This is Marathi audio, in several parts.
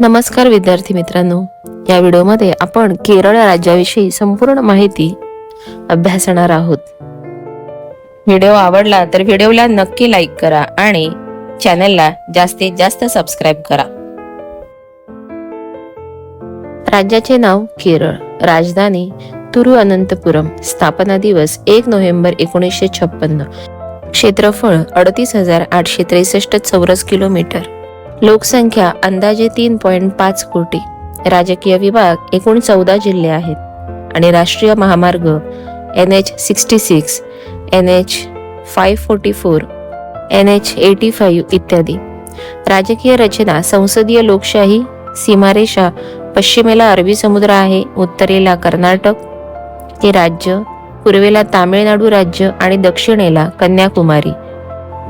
नमस्कार विद्यार्थी मित्रांनो. या व्हिडिओमध्ये आपण केरळ राज्याविषयी संपूर्ण माहिती अभ्यासणार आहोत. व्हिडिओ आवडला तर व्हिडिओला नक्की लाईक करा आणि चॅनलला जास्तीत जास्त सबस्क्राईब करा. राज्याचे नाव केरळ. राजधानी तिरुअनंतपुरम. स्थापना दिवस एक नोव्हेंबर एकोणीसशे छप्पन्न. क्षेत्रफळ अडतीस हजार आठशे त्रेसष्ट चौरस किलोमीटर. लोकसंख्या अंदाजे तीन पॉईंट पाच कोटी. राजकीय विभाग एकूण चौदा जिल्हे आहेत. आणि राष्ट्रीय महामार्ग N H sixty six N H five forty four N H eighty five इत्यादी. राजकीय रचना संसदीय लोकशाही सीमारेषा पश्चिमेला अरबी समुद्र आहे उत्तरेला कर्नाटक हे राज्य पूर्वेला तामिळनाडू राज्य आणि दक्षिणेला कन्याकुमारी.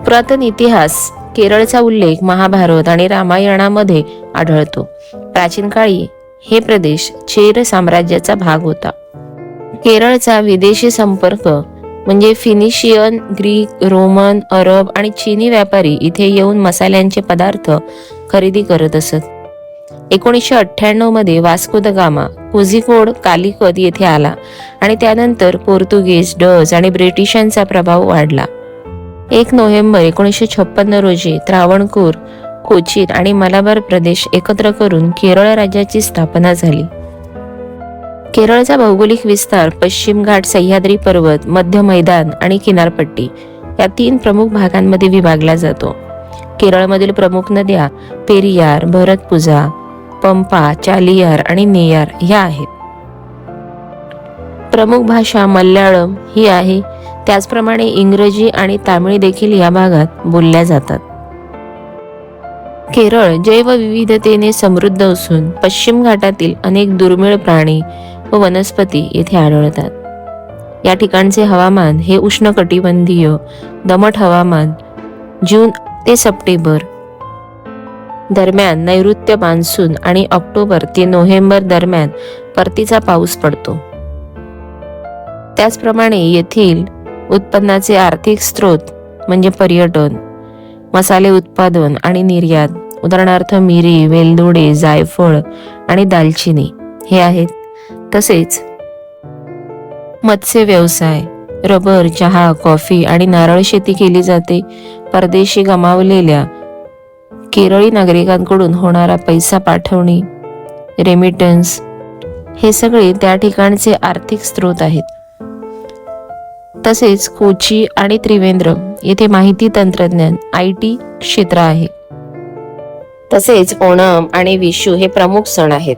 पुरातन इतिहास केरळचा उल्लेख महाभारत आणि रामायणामध्ये आढळतो. प्राचीन काळी हे प्रदेश चेर साम्राज्याचा भाग होता. केरळचा विदेशी संपर्क म्हणजे फिनिशियन ग्रीक रोमन अरब आणि चीनी व्यापारी इथे येऊन मसाल्यांचे पदार्थ खरेदी करत असत. एकोणीसशे अठ्ठ्याण्णवमध्ये Vasco da Gama Kozhikode Calicut येथे आला आणि त्यानंतर पोर्तुगीज डच आणि ब्रिटिशांचा प्रभाव वाढला. एक नोव्हेंबर एकोणीसशे छप्पन्न रोजी त्रावणकूर कोचीर आणि मलाबार प्रदेश एकत्र करून केरळ राज्याची स्थापना झाली. केरळचा भौगोलिक विस्तार पश्चिम घाट सह्याद्री पर्वत मध्य मैदान आणि किनारपट्टी या तीन प्रमुख भागांमध्ये विभागला जातो. केरळमधील प्रमुख नद्या पेरियार भरतपुजा पंपा चालियार आणि नेयार ह्या आहेत. प्रमुख भाषा मल्याळम ही आहे. त्याचप्रमाणे इंग्रजी आणि तामिळ देखील या भागात बोलल्या जातात. केरळ जैवविविधतेने समृद्ध असून पश्चिम घाटातील अनेक दुर्मिळ प्राणी व वनस्पती येथे आढळतात. या ठिकाणचे हवामान हे उष्णकटिबंधीय दमट हवामान जून ते सप्टेंबर दरम्यान नैऋत्य मान्सून आणि ऑक्टोबर ते नोव्हेंबर दरम्यान परतीचा पाऊस पडतो. त्याचप्रमाणे येथील उत्पन्नाचे आर्थिक स्रोत म्हणजे पर्यटन मसाले उत्पादन आणि निर्यात उदाहरणार्थ मिरी वेलदोडे जायफळ आणि दालचिनी हे आहेत. तसेच मत्स्य व्यवसाय रबर चहा कॉफी आणि नारळ शेती केली जाते. परदेशी गमावलेल्या केरळी नागरिकांकडून होणारा पैसा पाठवणे रेमिटन्स हे सगळे त्या ठिकाणचे आर्थिक स्रोत आहेत. तसेच कोची आणि त्रिवेंद्रम येथे माहिती तंत्रज्ञान आय टी क्षेत्र आहे. तसेच ओणम आणि विशू हे प्रमुख सण आहेत.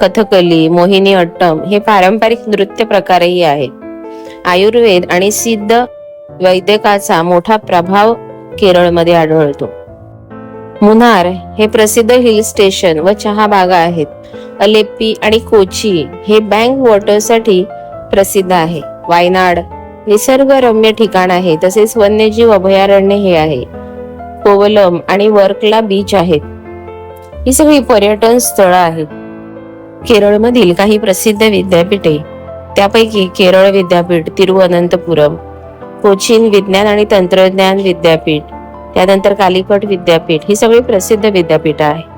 कथकली मोहिनी अट्टम हे पारंपरिक नृत्य प्रकारही आहेत आयुर्वेद आणि सिद्ध वैद्यकाचा मोठा प्रभाव केरळमध्ये आढळतो. मुनार हे प्रसिद्ध हिल स्टेशन व चहा बागा आहेत. अलेप्पी आणि कोची हे बँक वॉटरसाठी प्रसिद्ध आहे. वायनाड निसर्गरम्य ठिकाण आहे तसेच वन्यजीव अभयारण्य हे आहे. कोवलम आणि वर्कला बीच आहेत. ही सगळी पर्यटन स्थळं आहेत. केरळमधील काही प्रसिद्ध विद्यापीठे त्यापैकी केरळ विद्यापीठ तिरुअनंतपुरम कोचीन विज्ञान आणि तंत्रज्ञान विद्यापीठ त्यानंतर कालिकट विद्यापीठ ही सगळी प्रसिद्ध विद्यापीठ आहे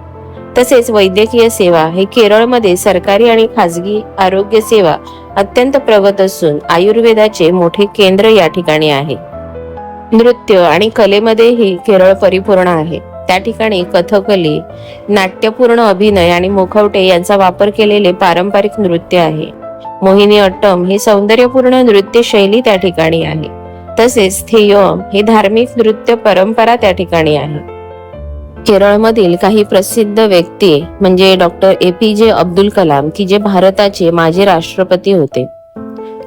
तसेच वैद्यकीय सेवा हे केरळमध्ये सरकारी आणि खाजगी आरोग्य सेवा अत्यंत प्रगत असून आयुर्वेदाचे मोठे केंद्र या ठिकाणी आहे. नृत्य आणि कलेमध्येही केरळ परिपूर्ण आहे. त्या ठिकाणी कथकली नाट्यपूर्ण अभिनय आणि मुखवटे यांचा वापर केलेले पारंपरिक नृत्य आहे. मोहिनी अट्टम ही सौंदर्यपूर्ण नृत्य शैली त्या ठिकाणी आहे. तसेच थेयम ही धार्मिक नृत्य परंपरा त्या ठिकाणी आहे. केरळमधील काही प्रसिद्ध व्यक्ती म्हणजे डॉक्टर ए पी जे अब्दुल कलाम की जे भारताचे माजी राष्ट्रपती होते.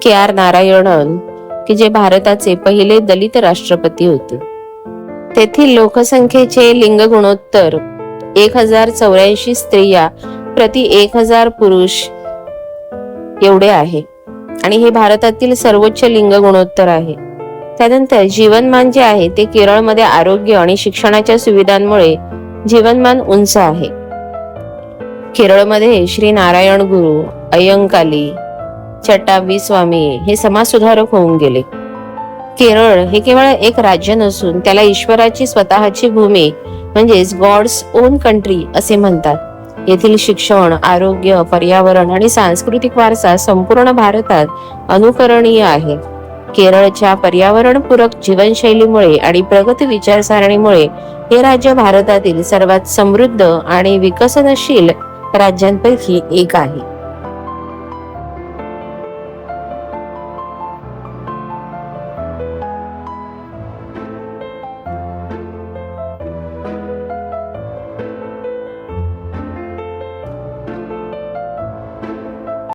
के आर नारायणन की जे भारताचे पहिले दलित राष्ट्रपती होते. तेथील लोकसंख्येचे लिंग गुणोत्तर एक हजार चौऱ्याऐंशी स्त्रिया प्रति एक हजार पुरुष एवढे आहे. आणि हे भारतातील सर्वोच्च लिंग गुणोत्तर आहे. त्यानंतर जीवनमान जे आहे ते केरळमध्ये आरोग्य आणि शिक्षणाच्या सुविधांमुळे जीवनमान उंच आहे. केरळमध्ये श्री नारायण गुरु अय्यंकाली चट्टाबी स्वामी हे समाजसुधारक होऊन गेले. केरळ हे केवळ एक राज्य नसून त्याला ईश्वराची स्वतःची भूमी म्हणजेच गॉड्स ओन कंट्री असे म्हणतात. येथील शिक्षण आरोग्य पर्यावरण आणि सांस्कृतिक वारसा संपूर्ण भारतात अनुकरणीय आहे. केरळच्या पर्यावरणपूरक जीवनशैलीमुळे आणि प्रगत विचारसरणीमुळे हे राज्य भारतातील सर्वात समृद्ध आणि विकसनशील राज्यांपैकी एक आहे.